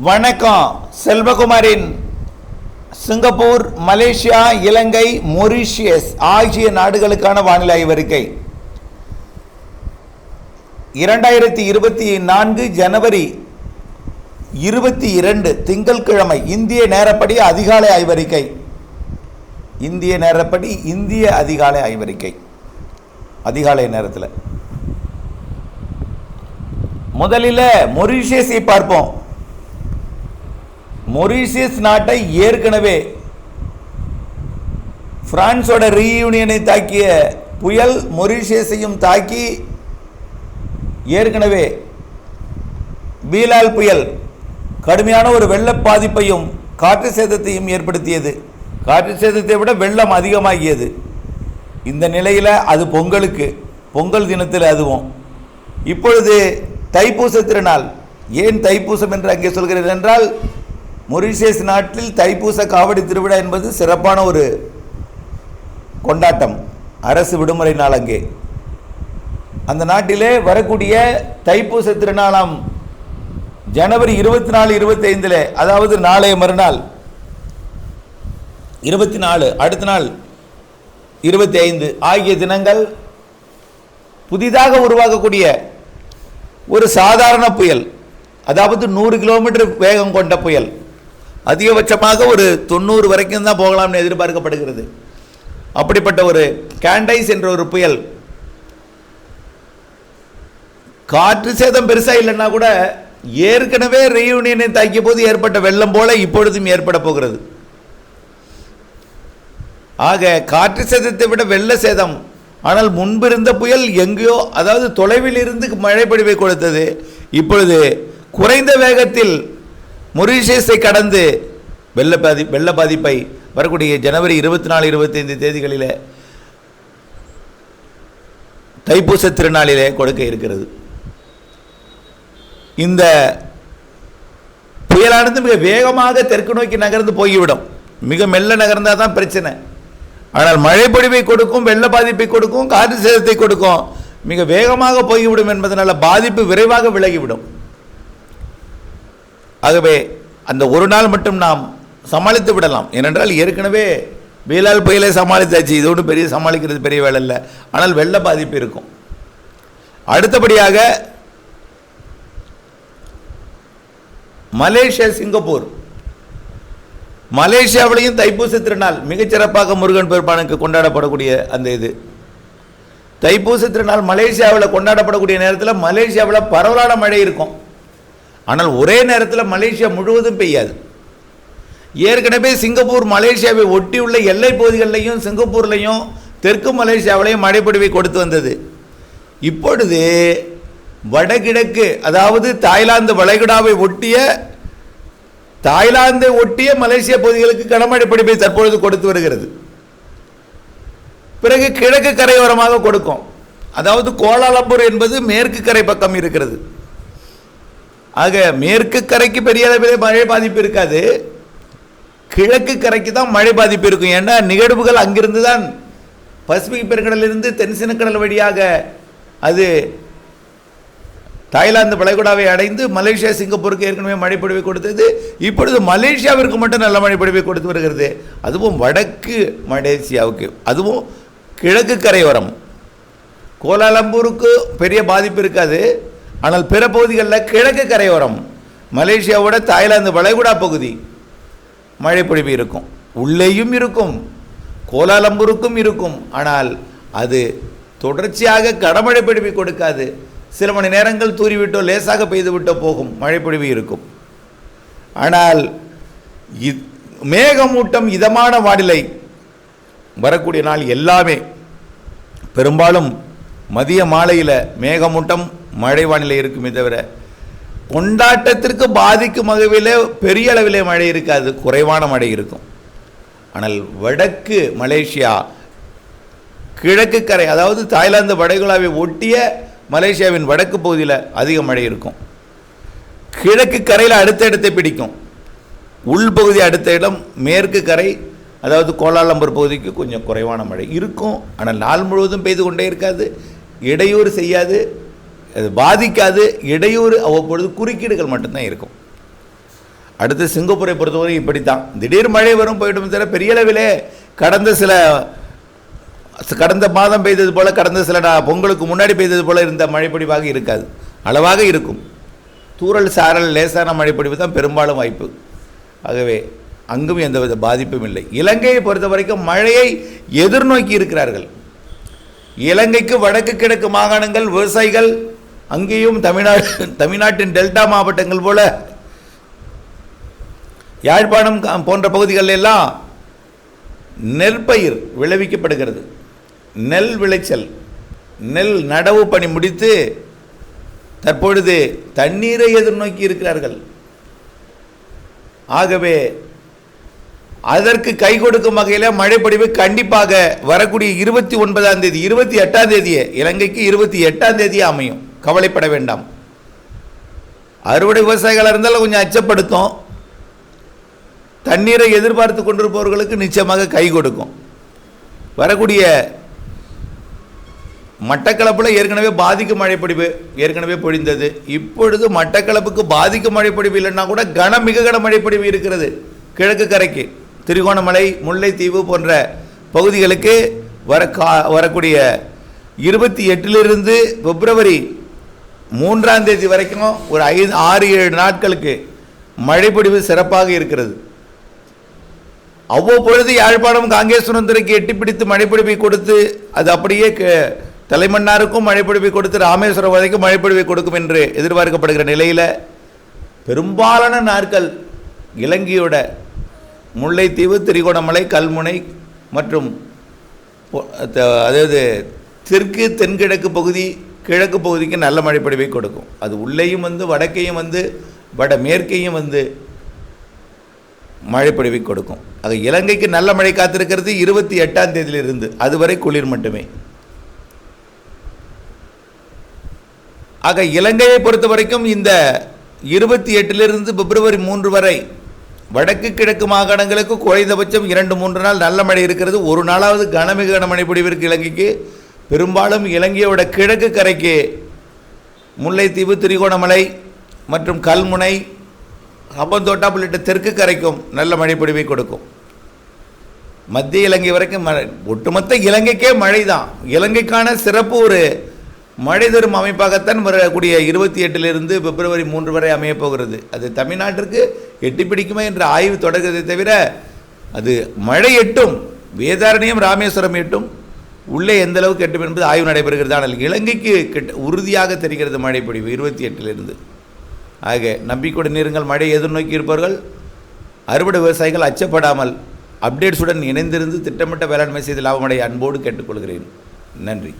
வணக்கம். செல்வகுமாரின் Singapore Malaysia இலங்கை Mauritius ஆகிய நாடுகளுக்கான வானிலை ஆய்வறிக்கை. இரண்டாயிரத்தி இருபத்தி நான்கு ஜனவரி இருபத்தி இரண்டு திங்கட்கிழமை இந்திய நேரப்படி அதிகாலை ஆய்வறிக்கை. இந்திய நேரப்படி இந்திய அதிகாலை ஆய்வறிக்கை. அதிகாலை நேரத்தில். முதலில் மொரிஷியஸை பார்ப்போம். மொரீஷியஸ் நாட்டை ஏற்கனவே பிரான்ஸோட ரீயூனியனை தாக்கிய புயல் மொரீஷியஸையும் தாக்கி ஏற்கனவே பீலால் புயல் கடுமையான ஒரு வெள்ள பாதிப்பையும் காற்று சேதத்தையும் ஏற்படுத்தியது. காற்று சேதத்தை விட வெள்ளம் அதிகமாகியது. இந்த நிலையில் அது பொங்கலுக்கு பொங்கல் தினத்தில் அதுவும். இப்பொழுது தைப்பூச திருநாள். ஏன் தைப்பூசம் என்று அங்கே சொல்கிறேன் என்றால் மொரிஷியஸ் நாட்டில் தைப்பூச காவடி திருவிழா என்பது சிறப்பான ஒரு கொண்டாட்டம். அரசு விடுமுறை நாள் அங்கே. அந்த நாட்டிலே வரக்கூடிய தைப்பூச திருநாளாம் ஜனவரி இருபத்தி நாலு இருபத்தைந்தில் அதாவது நாளைய மறுநாள் இருபத்தி நாலு அடுத்த நாள் இருபத்தி ஐந்து ஆகிய தினங்கள் புதிதாக உருவாகக்கூடிய ஒரு சாதாரண புயல் அதாவது நூறு கிலோமீட்டர் வேகம் கொண்ட புயல். அதிகபட்சமாக ஒரு தொண்ணூறு வரைக்கும் தான் போகலாம்னு எதிர்பார்க்கப்படுகிறது. அப்படிப்பட்ட ஒரு கேண்டைஸ் என்ற ஒரு புயல் காற்று சேதம் பெருசாக இல்லைன்னா கூட ஏற்கனவே ரீயூனியனை தாக்கிய போது ஏற்பட்ட வெள்ளம் போல இப்பொழுதும் ஏற்பட போகிறது. ஆக காற்று சேதத்தை விட வெள்ள சேதம் ஆனால் முன்பிருந்த புயல் எங்கேயோ அதாவது தொலைவில் இருந்து மழைப்பொழிவை கொடுத்தது இப்பொழுது குறைந்த வேகத்தில் மொரீஷியஸை கடந்து வெள்ள பாதி வெள்ள பாதிப்பை வரக்கூடிய ஜனவரி இருபத்தி நாலு இருபத்தைந்து தேதிகளில் தைப்பூச திருநாளிலே கொடுக்க இருக்கிறது. இந்த புயலானது மிக வேகமாக தெற்கு நோக்கி நகர்ந்து போய்விடும். மிக மெல்ல நகர்ந்தால் தான் பிரச்சனை. ஆனால் மழை பொழிவை கொடுக்கும் வெள்ள பாதிப்பை கொடுக்கும் காற்று சேதத்தை கொடுக்கும் மிக வேகமாக போய்விடும் என்பதனால் பாதிப்பு விரைவாக விலகிவிடும். ஆகவே அந்த ஒரு நாள் மட்டும் நாம் சமாளித்து விடலாம். ஏனென்றால் ஏற்கனவே வெயிலால் புயலை சமாளித்தாச்சு. இது ஒன்றும் பெரிய சமாளிக்கிறது பெரிய வேலை இல்லை ஆனால் வெள்ள பாதிப்பு இருக்கும். அடுத்தபடியாக மலேசியா சிங்கப்பூர். மலேசியாவிலையும் தைப்பூச திருநாள் மிகச்சிறப்பாக முருகன் பெருமானுக்கு கொண்டாடப்படக்கூடிய அந்த இது. தைப்பூச திருநாள் மலேசியாவில் கொண்டாடப்படக்கூடிய நேரத்தில் மலேசியாவில் பரவலான மழை இருக்கும். ஆனால் ஒரே நேரத்தில் மலேசியா முழுவதும் பெய்யாது. ஏற்கனவே சிங்கப்பூர் மலேசியாவை ஒட்டியுள்ள எல்லை பகுதிகளிலையும் சிங்கப்பூர்லையும் தெற்கு மலேசியாவிலையும் மழைப்பொழிவை கொடுத்து வந்தது. இப்பொழுது வடகிழக்கு அதாவது தாய்லாந்து வளைகுடாவை ஒட்டிய தாய்லாந்தை ஒட்டிய மலேசிய பகுதிகளுக்கு கனமழை பிடிப்பை தற்பொழுது கொடுத்து வருகிறது. பிறகு கிழக்கு கரையோரமாக கொடுக்கும். அதாவது கோலாலம்பூர் என்பது மேற்கு கரை பக்கம் இருக்கிறது. ஆக மேற்கு கரைக்கு பெரிய அளவில் மழை பாதிப்பு இருக்காது. கிழக்கு கரைக்கு தான் மழை பாதிப்பு இருக்கும். ஏன்னா நிகழ்வுகள் அங்கிருந்து தான் பசிபிக் பெருங்கடலிலிருந்து தென்சினக்கடல் வழியாக அது தாய்லாந்து வளைகுடாவை அடைந்து மலேசியா சிங்கப்பூருக்கு ஏற்கனவே மழைப்பொழிவை கொடுத்தது. இப்பொழுது மலேசியாவிற்கு மட்டும் நல்ல மழைப்பொழிவை கொடுத்து வருகிறது. அதுவும் வடக்கு மலேசியாவுக்கு. அதுவும் கிழக்கு கரையோரம். கோலாலம்பூருக்கு பெரிய பாதிப்பு இருக்காது. ஆனால் பிற பகுதிகளில் கிழக்கு கரையோரம் மலேசியாவோட தாய்லாந்து வளைகுடா பகுதி மழைப்பொழிவு இருக்கும். உள்ளேயும் இருக்கும் கோலாலம்பூருக்கும் இருக்கும். ஆனால் அது தொடர்ச்சியாக கடமழை பொழிவை கொடுக்காது. சில மணி நேரங்கள் தூறிவிட்டோ லேசாக பெய்து விட்டோ போகும் மழைப்பொழிவு இருக்கும். ஆனால் இ- மேகமூட்டம் இதமான வானிலை வரக்கூடிய நாள் எல்லாமே. பெரும்பாலும் மதிய மாலையில் மேகமூட்டம் மழை வானிலை இருக்குமே தவிர கொண்டாட்டத்திற்கு பாதிக்கும் வகையில் பெரிய அளவிலே மழை இருக்காது குறைவான மழை இருக்கும். ஆனால் வடக்கு மலேசியா கிழக்கு கரை அதாவது தாய்லாந்து வளைகுடாவை ஒட்டிய மலேசியாவின் வடக்கு பகுதியில் அதிக மழை இருக்கும். கிழக்கு கரையில் அடுத்த இடத்தை பிடிக்கும். உள்பகுதி அடுத்த இடம் மேற்கு கரை அதாவது கோலாலம்பூர் பகுதிக்கு கொஞ்சம் குறைவான மழை இருக்கும். ஆனால் நாள் முழுவதும் பெய்து கொண்டே இருக்காது இடையூறு செய்யாது. அது பாதிக்காது இடையூறு அவ்வப்பொழுது குறுக்கீடுகள் மட்டும்தான் இருக்கும். அடுத்து சிங்கப்பூரை பொறுத்தவரை இப்படித்தான். திடீர் மழை வரும் போயிட்டும் தவிர பெரிய அளவிலே கடந்த சில கடந்த மாதம் பெய்தது போல் கடந்த சில பொங்கலுக்கு முன்னாடி பெய்தது போல் இருந்த மழைப்பொடிவாக இருக்காது. அளவாக இருக்கும். தூறல் சாரல் லேசான மழைப்பொடிவு தான் பெரும்பாலும் வாய்ப்பு. ஆகவே அங்கும் எந்தவித பாதிப்பும் இல்லை. இலங்கையை பொறுத்த வரைக்கும் மழையை எதிர்நோக்கி இருக்கிறார்கள். இலங்கைக்கு வடக்கு கிழக்கு மாகாணங்கள் விவசாயிகள் அங்கேயும் தமிழ்நாடு தமிழ்நாட்டின் டெல்டா மாவட்டங்கள் போல யாழ்ப்பாணம் போன்ற பகுதிகளில் எல்லாம் நெற்பயிர் விளைவிக்கப்படுகிறது. நெல் விளைச்சல் நெல் நடவு பணி முடித்து தற்பொழுது தண்ணீரை எதிர்நோக்கி இருக்கிறார்கள். ஆகவே அதற்கு கை கொடுக்கும் வகையில் மழைப்பொழிவு கண்டிப்பாக வரக்கூடிய இருபத்தி ஒன்பதாம் தேதி இருபத்தி எட்டாம் தேதியே இலங்கைக்கு இருபத்தி எட்டாம் தேதியே அமையும். கவலைப்பட வேண்டாம். அறுவடை விவசாயிகளாக இருந்தாலும் கொஞ்சம் அச்சப்படுத்தும். தண்ணீரை எதிர்பார்த்து கொண்டிருப்பவர்களுக்கு நிச்சயமாக கை கொடுக்கும். வரக்கூடிய மட்டக்களப்பில் ஏற்கனவே பாதிக்கும் மழைப்பொழிவு ஏற்கனவே பொழிந்தது. இப்பொழுது மட்டக்களப்புக்கு பாதிக்கும் மழைப்பொழிவு இல்லைன்னா கூட கன மிக கன மழைப்பொழிவு இருக்கிறது. கிழக்கு கரைக்கு திருகோணமலை முல்லைத்தீவு போன்ற பகுதிகளுக்கு வர கா வரக்கூடிய இருபத்தி எட்டிலிருந்து பிப்ரவரி மூன்றாம் தேதி வரைக்கும் ஒரு ஐந்து ஆறு ஏழு நாட்களுக்கு மழைப்பொடிவு சிறப்பாக இருக்கிறது. அவ்வப்பொழுது யாழ்ப்பாணம் காங்கேஸ்வரம் எட்டிப்பிடித்து எட்டி மழைப்பொழிவை கொடுத்து அது அப்படியே க- தலைமன்னாருக்கும் மழைப்பொழிவை கொடுத்து ராமேஸ்வரம் வரைக்கும் மழைப்பொழிவை கொடுக்கும் என்று எதிர்பார்க்கப்படுகிற நிலையில் பெரும்பாலான நாட்கள் இலங்கையோட முல்லைத்தீவு திரிகோணமலை கல்முனை மற்றும் அதாவது தெற்கு தென்கிழக்கு பகுதி கிழக்கு பகுதிக்கு நல்ல மழைப்பொழிவை கொடுக்கும். அது உள்ளேயும் வந்து வடக்கையும் வந்து வட மேற்கையும் வந்து மழைப்பொழிவை கொடுக்கும். ஆக இலங்கைக்கு நல்ல மழை காத்திருக்கிறது இருபத்தி எட்டாம் தேதியிலிருந்து. அதுவரை குளிர் மட்டுமே. ஆக இலங்கையை பொறுத்த வரைக்கும் இந்த இருபத்தி எட்டிலிருந்து பிப்ரவரி மூன்று வரை வடக்கு கிழக்கு மாகாணங்களுக்கு குறைந்தபட்சம் இரண்டு மூன்று நாள் நல்ல மழை இருக்கிறது. ஒரு நாளாவது கனமிக கனமழை பொழிவிற்கு இலங்கைக்கு பெரும்பாலும் இலங்கையோட கிழக்கு கரைக்கு முல்லைத்தீவு திரிகோணமலை மற்றும் கல்முனை ஹப்பந்தோட்டா உள்ளிட்ட தெற்கு கரைக்கும் நல்ல மழைப்பொழிவை கொடுக்கும். மத்திய இலங்கை வரைக்கும் மழை ஒட்டுமொத்த இலங்கைக்கே மழை தான் இலங்கைக்கான சிறப்பு ஒரு மழை தரும் அமைப்பாகத்தான் வரக்கூடிய இருபத்தி எட்டிலிருந்து பிப்ரவரி மூன்று வரை அமையப் போகிறது. அது தமிழ்நாட்டிற்கு எட்டி பிடிக்குமே என்ற ஆய்வு தொடர்கிறதை தவிர அது மழை எட்டும் வேதாரண்யம் ராமேஸ்வரம் எட்டும் உள்ளே எந்த அளவுக்கு எட்டும் என்பது ஆய்வு நடைபெறுகிறது. ஆனால் இலங்கைக்கு கிட்ட உறுதியாக தெரிகிறது மழை பொழிவு இருபத்தி எட்டிலிருந்து. ஆக நம்பிக்கையுடன் இருங்கள் மழை எதிர்நோக்கி இருப்பவர்கள் அறுவடை விவசாயிகள் அச்சப்படாமல் அப்டேட்ஸுடன் இணைந்திருந்து திட்டமிட்ட வேளாண்மை செய்து லாபமடைய அன்போடு கேட்டுக்கொள்கிறேன். நன்றி.